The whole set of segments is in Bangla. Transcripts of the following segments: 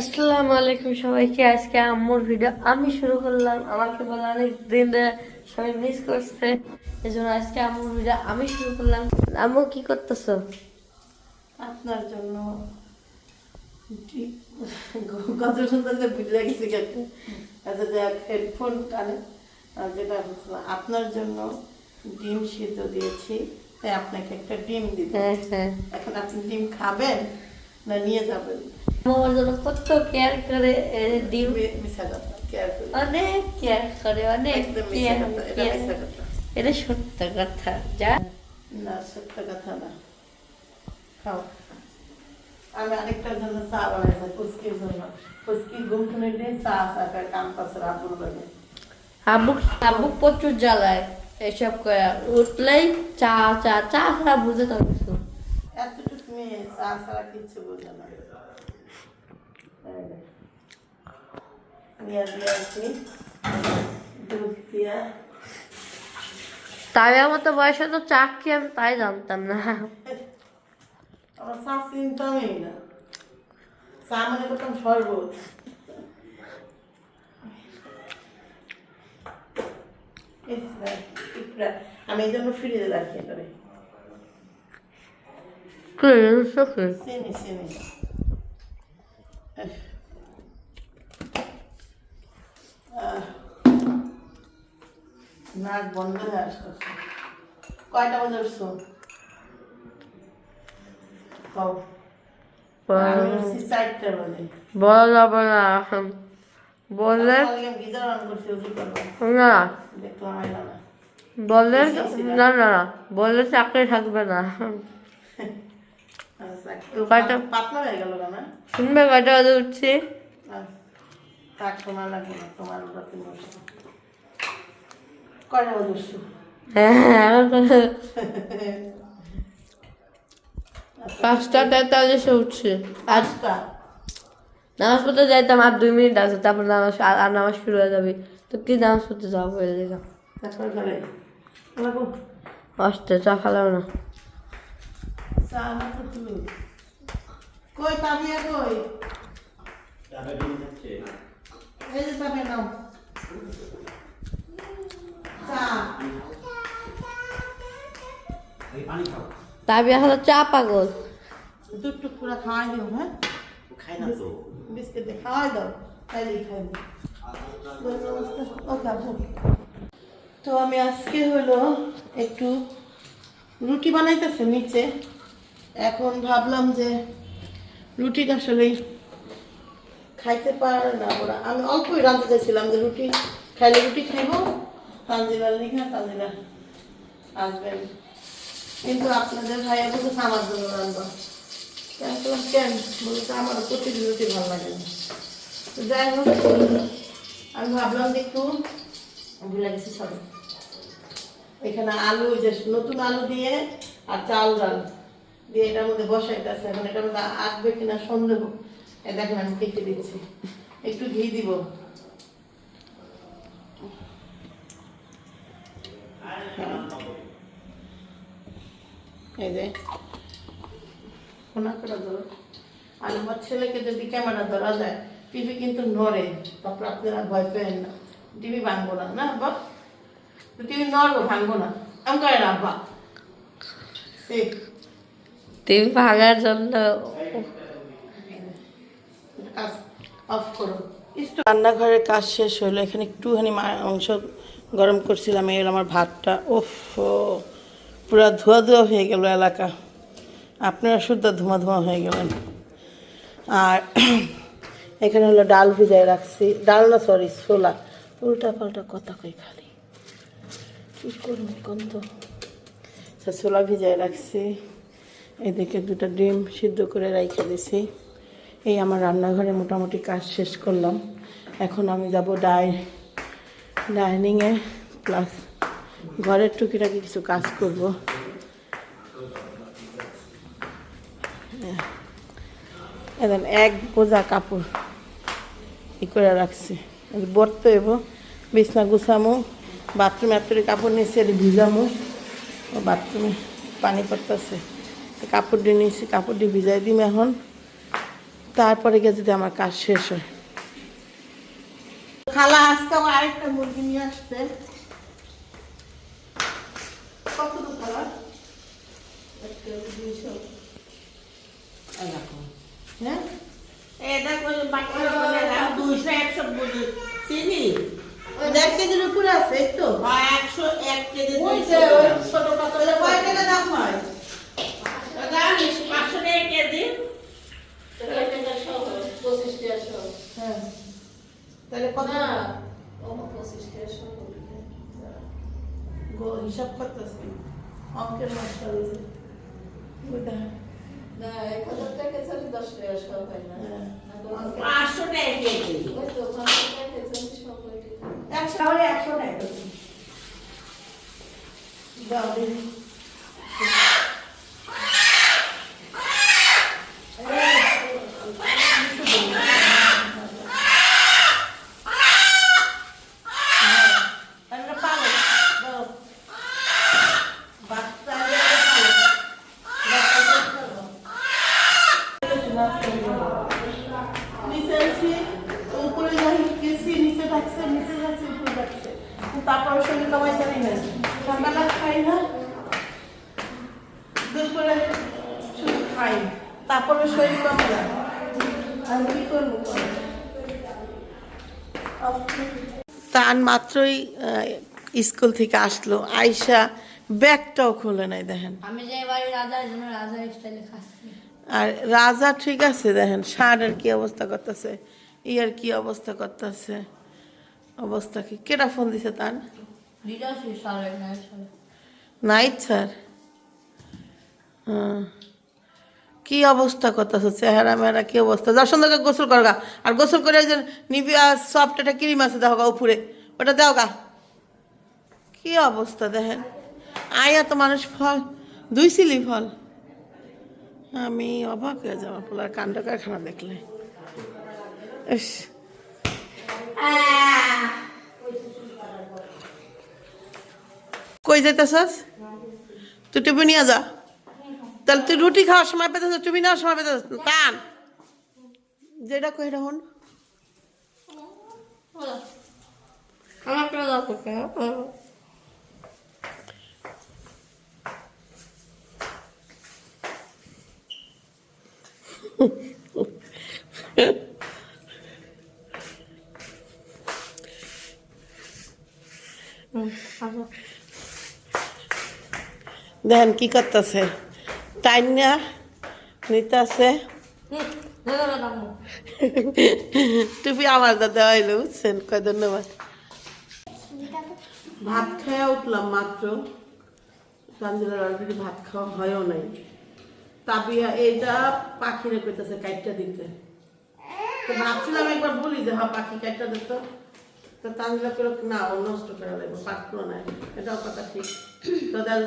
আসসালামু আলাইকুম সবাইকে। আজকে আম্মুর ভিডিও আমি শুরু করলাম। আমাকে বলে অনেক দিন সবাই মিস করছে। এই জন্য আজকে আম্মুর ভিডিও আমি শুরু করলাম। আম্মু কি করতেছো? আপনার জন্য কত সুন্দর যে বুঝলে গেছি আচ্ছা দেখ হেডফোন কানে আর যেটা আপনার জন্য ডিম সিদ্ধ দিয়েছি। তাই আপনাকে একটা ডিম দিতে হ্যাঁ হ্যাঁ। এখন আপনি ডিম খাবেন না নিয়ে যাবেন? আমার জন্য কত কেয়ার করে ডিম অনেক কেয়ার করে অনেক এটা সত্য কথা যা। না সত্য কথা না। খাও। আমি আরেকটার জন্য চা বানাইছি পুস্কির জন্য। ঘুম দিয়ে চা চা করে কাম পাশে আবুল লাগে আব্বু আব্বু প্রচুর জ্বালায় এসব করে। উঠলেই চা চা চা ছাড়া বুঝে তো কিছু। এতটুকু মেয়ে চা ছাড়া কিচ্ছু বোঝে না এই নে। নিয়ে দিয়েছি দুধ দিয়া তাই আমার তো বয়সে তো চা কি আমি তাই জানতাম না আমার চা চিনতামই না চা মানে করতাম শরবত। আমি এই জন্য ফ্রিজে রাখি এটারে চিনি চিনি নাক বন্ধ হয়ে আসতেছে। কয়টা বাজে উঠছো? খাও আমি উঠছি চারটা বাজে। বলা যাবে না। বললে না। না বললে না? না না বললে চাকরি থাকবে না। আচ্ছা, শুনবে কয়টা বাজে উঠছি? আহ, থাক তোমার লাগবে না তোমার ওটা তুমি বসো। কয়টা বাজে হ্যাঁ পাঁচটা তেতাল্লিশে উঠছি। পাঁচটা? নামাজ পড়তে যাইতাম আর দুই মিনিট আছে তারপর নামাজ আর আর নামাজ শুরু হয়ে যাবে। তো কি নামাজ পড়তে যাব বলে দিলাম। আসতে চা খেলাম না। কই কই? যে তাবিয়া নাও চা তারপরে হলো চা পাগল দুধ টুক পুরা খাওয়াই দিও হ্যাঁ খাই না তো বিস্কিট দিয়ে খাওয়াই দাও ও খাব তো আমি আজকে হলো একটু রুটি বানাইতেছে নিচে। এখন ভাবলাম যে রুটিটা আসলে খাইতে পারে না ওরা। আমি অল্পই রাঁধতে চাইছিলাম যে রুটি, খাইলে রুটি খাইবো তানজিলার লিখা তানজিলা আসবেন কিন্তু আপনাদের ভাইয়া বলছে আমার জন্য রান্না আমি বললাম, কেন? বলতে আমার প্রতিদিন রুটি ভালো লাগে না। যাই হোক, আমি ভাবলাম যে একটু ভুলে গেছি সরি এখানে আলু যে নতুন আলু দিয়ে আর চাল ডাল দিয়ে এটার মধ্যে বসাইতেছে এখন এটার মধ্যে আসবে কিনা সন্দেহ। দেখেন, আমি কেটে দিচ্ছি। একটু ঘি দিব। এই যে, ফোনা করে ধরো। আর আমার ছেলেকে যদি ক্যামেরা ধরা যায় টিভি কিন্তু নড়ে। তারপর আপনারা ভয় পেন না। টিভি ভাঙবো না না, আব্বা? টিভি নড়বো, ভাঙবো না। আমি করে না, আব্বা? তুমি ভাগার জন্য কাজ অফ করো। রান্নাঘরের কাজ শেষ হলো এখানে একটুখানি মাংস গরম করছিলাম এই আমার ভাতটা। ওফ পুরো ধোয়া ধোয়া হয়ে গেল এলাকা। আপনারা শুদ্ধ ধোঁয়া ধোঁয়া হয়ে গেলেন। আর এখানে হলো ডাল ভিজায় রাখছি। ডাল না সরি ছোলা। উল্টা পাল্টা কথা কই খালি। কী করুন কন্ত আচ্ছা, ছোলা ভিজায় রাখছি। এদিকে দুটো ডিম সিদ্ধ করে রাইখে দিছি। এই আমার রান্নাঘরে মোটামুটি কাজ শেষ করলাম। এখন আমি যাব ডাই, ডাইনিংয়ে প্লাস ঘরের টুকিটাকি কিছু কাজ করব। এখন এক বোঝা কাপড় ই করে রাখছি। বরতে হইব, বিছনা গুছামো, বাথরুমে এতটি কাপড় নিয়েছি, এটি ভিজামো। বাথরুমে পানি পড়তেছে। কাপড় দিয়ে নিয়েছি কাপড় দিয়ে ভিজাই দিম এখন। তারপরে গিয়ে যদি আমার কাজ শেষ হয়। খালা আজকে আবার আরেকটা মুরগি নিয়ে আসতে কত খালা? দুইশো। হ্যাঁ? এটা করে বাচ্চারা দুইশো একশো চিনি? দেড় কেজির উপরে আছে তো? বা একশো এক কেজি। ছোট পাতলা কয় টাকা দাম হয় জানিস পাঁচশো টাকা কেজি হ্যাঁ। তাহলে কত? গো হিসাব করতেছি। অঙ্কের মাস্টার হয়েছে হ্যাঁ। একশো টাকা দাও দিদি আমরা পাবো দাও বাচ্চা নিচে এসে উপরে যাই নিচে যাচ্ছে উপরে যাচ্ছে। তারপর শরীর কমাই জানি না সকালে খাই না দুপুরে শুধু খাই। তারপরে শরীর কমে না আমি কি করব তার মাত্রই স্কুল থেকে আসলো। আয়সা ব্যাগটাও খোলে নাই দেখেন। আমি যে বাড়ি রাজার জন্য রাজার স্টাইলে খাচ্ছি। আর রাজা ঠিক আছে দেখেন ষাঁড়ের কি অবস্থা করতেছে ইয়ার কি অবস্থা করতেছে। অবস্থা কি? কেটা ফোন দিছে তার? Night sir? হ্যাঁ। কি অবস্থা করতেছে চেহারা মেহারা কি অবস্থা? যার করে গোসল করগা। আর গোসল করে যে নিবিয়া সফট একটা ক্রিম আছে দেখো গা উপরে। ওটা দাও গা। কি অবস্থা দেখেন? আয়া তো মানুষ ফল দুই সিলি ফল। আমি অবাক হয়ে যাব পোলার কাণ্ড কারখানা দেখলে। ইস। কই যাইতেছস? তুই টিপি নিয়ে যা। তাহলে তুই রুটি খাওয়ার সময় পেতেছ টিপি নেওয়ার সময় পেতেছ। টান। যেটা কই রাখুন আমার দেখেন কি করতেছে। টাইম না নিতেছে। টুপি আমার দাদা হইল, বুঝছেন? কয় ধন্যবাদ। ভাত খেয়ে উঠলাম মাত্র। তানজিলার অলরেডি ভাত খাওয়া হয়ও নাই। তাবিয়া, এইটা পাখিরে কইতেছে কাইটটা দিতে। তো ভাবছিলাম একবার বলি যে হ্যাঁ পাখি কাইটটা দিত তো। তানজিলা করে না, ও নষ্ট করে লাগবে, পাকলো না। এটাও কথা ঠিক। তো দেখা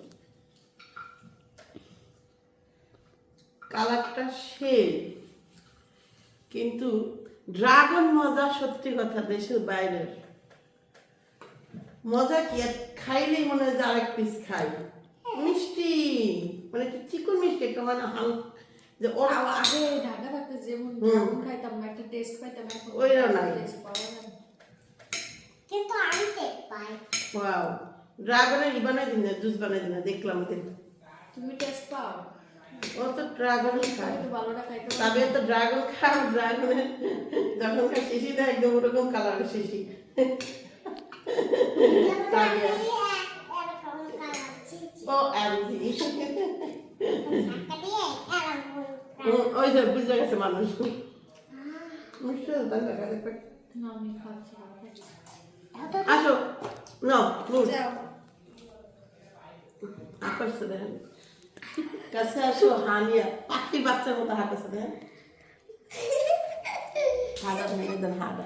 কালারটা সেই কিন্তু ড্রাগন মজা সত্যি কথা দেশের বাইরের। মজা কি? আর খাইলেই মনে হয় যে আরেক পিস খাই। মিষ্টি মানে একটু চিকন মিষ্টি একটা মানে হাল যে ওর আগে ঢাকা থাকতে যেমন ড্রাগন খাইতাম না একটা টেস্ট পাইতাম এখন ওইরও নাই। টেস্ট পাওয়া না। কিন্তু আমি টেক পাই। ওয়াও। ড্রাগনের ই বানাই দিন না জুস বানাই দিন দেখলাম তুমি টেস্ট পাও? ও তো ড্রাগনই খায়। তবে তো ড্রাগন ড্রাগনের যখন খায় শিশি দেয় একদম ওরকম কালারের শিশি। ও এরকম ওই যে বুঝে গেছে মানুষ। আসো নো দেখেন। কাছে আসো হানিয়া পাখির বাচ্চার মতো হাঁটাছে দেখেন। হাডা ভেঙে দেন হাডা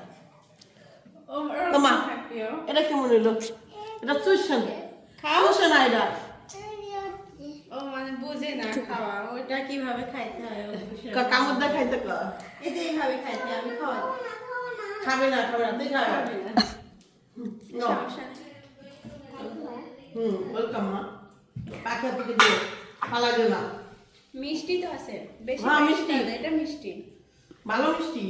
তোমা এটা কেমন হইল? এটা চুষছেন চুষে না এটা। ও মানে বুঝে না খাওয়া ওটা কীভাবে খাইতে হয়। কামড় দা খাইতে কর এই যে এইভাবে খাইতে আমি খাওয়া খাবে না খাবে না তুই খাবে না. হুম ওয়েলকাম মা। পাখি ফালা না। মিষ্টি তো আছে বেশি হ্যাঁ, মিষ্টি মিষ্টি। এটা মিষ্টি। ভালো মিষ্টি।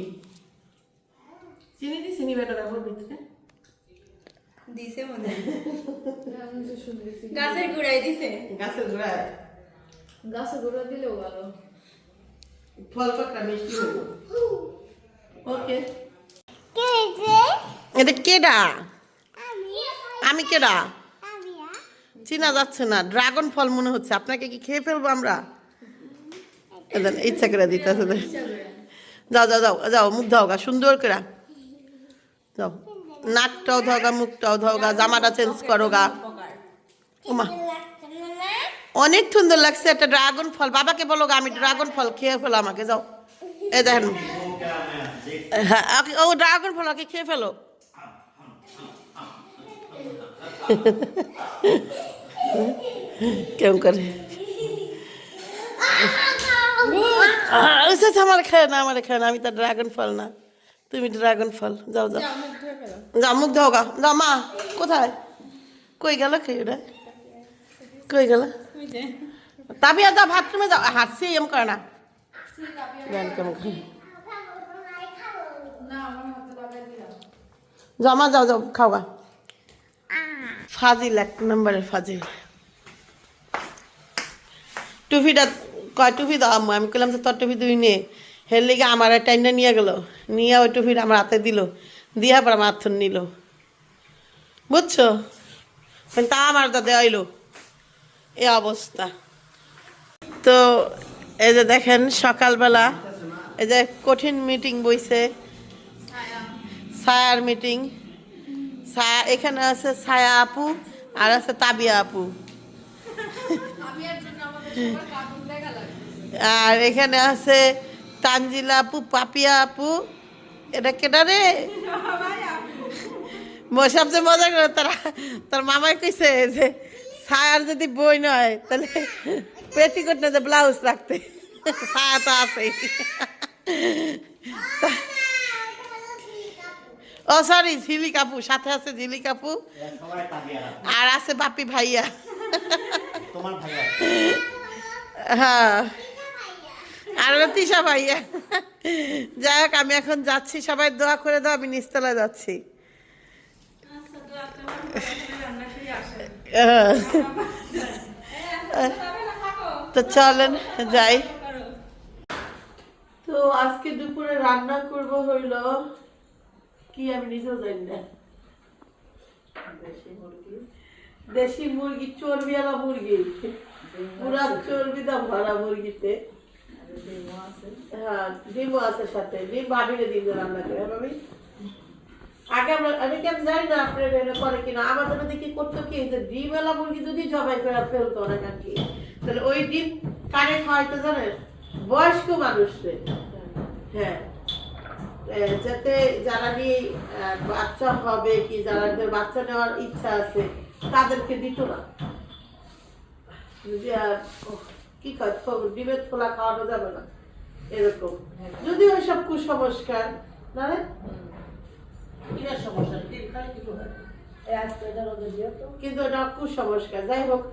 চিনি দি চিনি বেটা রাখো ভিতরে দিছে মনে হয়। আমি তো শুনতেছি গাছের গুড়াই দিছে। গাছের গোড়ায়। গাছে গোড়া দিলেও ভালো। ফল পাকড়া মিষ্টি হলো ওকে এটা কেডা? আমি। আমি কেডা? চিনা যাচ্ছে না। ড্রাগন ফল মনে হচ্ছে। আপনাকে কি খেয়ে ফেলব আমরা? ইচ্ছা করে দিতে আছে যাও যাও যাও যাও মুখ ধাও গা সুন্দর করে। যাও। নাকটাও ধাও গা মুখটাও ধাও গা জামাটা চেঞ্জ করো গা। না অনেক সুন্দর লাগছে একটা ড্রাগন ফল। বাবাকে বলো গা, আমি ড্রাগন ফল খেয়ে ফেলো আমাকে যাও। এ দেখেন। হ্যাঁ ও ড্রাগন ফল ওকে খেয়ে ফেলো। কেমন করে? আমার খায় না, আমার খায় না, আমি তো ড্রাগন ফল না। তুমি ড্রাগন ফল যাও যাও। যাও, মুখ দাও গা। যাও, মা, কোথায়? কই গেল খেয়ে ওটা? কই গেল? যে তাবিয়া, যাও বাথরুমে যাও। হাসছি এম করে না। দিলাম যাও যাও যাও, খাও গা। ফাজিল এক নম্বরের ফাজিল। টুপিটা কয় টুপি দাও আম্মু? আমি কইলাম যে তোর টুপি দুই নে। হের লিগে আমার টাইনটা নিয়ে গেল। নিয়ে ওই টুপিটা আমার হাতে দিল। দিয়া পর আমার হাত নিল। বুঝছ? কিন্তু তা আমার দাদা আইলো এ অবস্থা। তো এই যে দেখেন সকালবেলা এই যে কঠিন মিটিং বইছে। ছায়ার মিটিং ছায়া এখানে আছে ছায়া আপু আর আছে তাবিয়া আপু। আর এখানে আছে তানজিলা আপু পাপিয়া আপু। এটা কেটা রে? সবচেয়ে মজা করে তারা তার মামাই কইছে যে ছায়ার যদি বই নয় তাহলে পেটিকোট না যে ব্লাউজ রাখতে। ছায়া তো আছেই। ও সরি ঝিলি কাপু সাথে আছে ঝিলি কাপু। আর আছে বাপি ভাইয়া। তোমার ভাইয়া। হ্যাঁ। আর তিশা ভাইয়া। যাই হোক আমি এখন যাচ্ছি সবাই দোয়া করে দাও আমি নিচতলায় যাচ্ছি। আচ্ছা আহ, তো চলেন যাই। তো আজকে দুপুরে রান্না করব হইল কি আমি নিজেও জানি না। দেশি মুরগি। মুরগি পুরা মুরগিতে। হ্যাঁ হ্যাঁ আগে আমরা আমি কেন করতো কি? যে মুরগি জবাই ফেলতো আর তাহলে ওই জানেন? বয়স্ক মানুষকে হ্যাঁ। যাতে যারা নিয়ে বাচ্চা হবে কি যারা বাচ্চা নেওয়ার ইচ্ছা আছে তাদেরকে দিত না। যদি কি ডিমের থোলা খাওয়ানো যাবে না এরকম। যদি ওই সব কুসংস্কার না রে? সমস্যা? ডিম খাই কিছু হয়? কিন্তু এটা কুসংস্কার যাই হোক।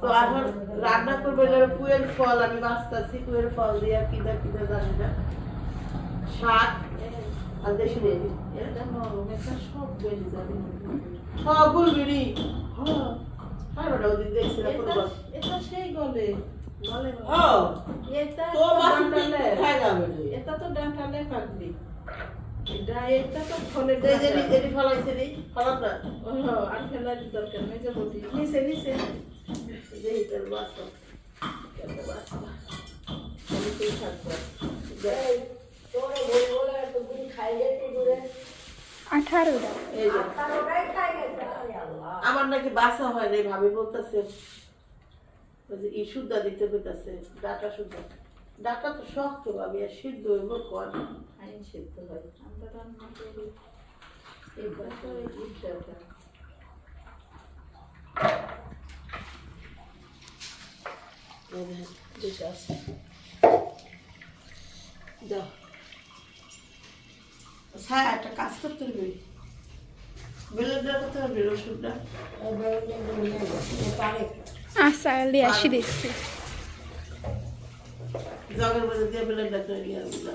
তো এখন রান্না করব কুয়ের ফল আমি বাঁচতেছি কুয়ের ফল দিয়ে কিনা কিনা জানি না। শাক দরকার নেই যে বটি। নিচে নিচে। বাসা থাকবে। এই আমার নাকি বাসা হয় নাই ভাবি বলতেছে ই সুদ্ধা দিতে কইতাছে ডাটা সুদ্ধা। ডাটা তো শক্ত পাবি আর সিদ্ধ হইব কর আইন সিদ্ধ হয়। আমরা রান্না করি এবার তো এই দাও ছায়া একটা কাজ করতে হবে। বেলেন্ডার করতে হবে রসুনটা আচ্ছা লিয়ে আসি দেখছি। জগের মধ্যে দিয়ে বেলেন্ডার করে নিয়ে আসব